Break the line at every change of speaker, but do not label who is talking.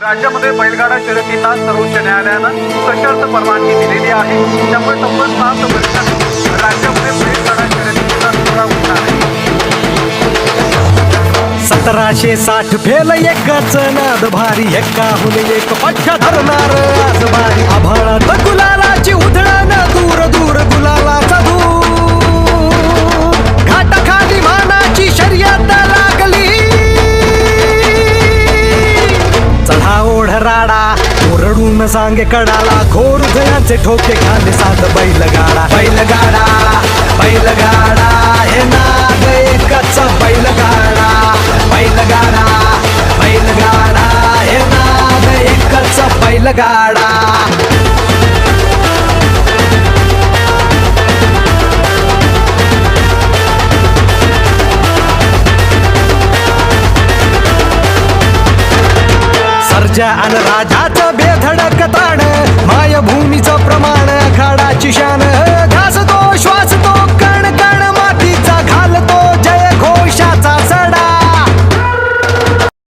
राज्यामध्ये बैलगाडा शर्यतीला सर्वोच्च न्यायालयानं सशर्त परवानगी दिलेली आहे. त्यामुळे तब्बल सात वर्षांनी राज्यामध्ये बैलगाडा शर्यतीचा सोहळा होणार आहे.
सतराशे साठ फेल एकच नाद भारी एकाहून एक पक्ष धरणार. राडा. ओरडून सांगे कडाला. घोर हृदयाचे ठोके खाले सात बैलगाडा. बैलगाडा बैलगाडा हे नाद एकच बैलगाडा. बैलगाडा बैलगाडा हे नाद एकच बैलगाडा. राजा आणि राजाचं बेधडक.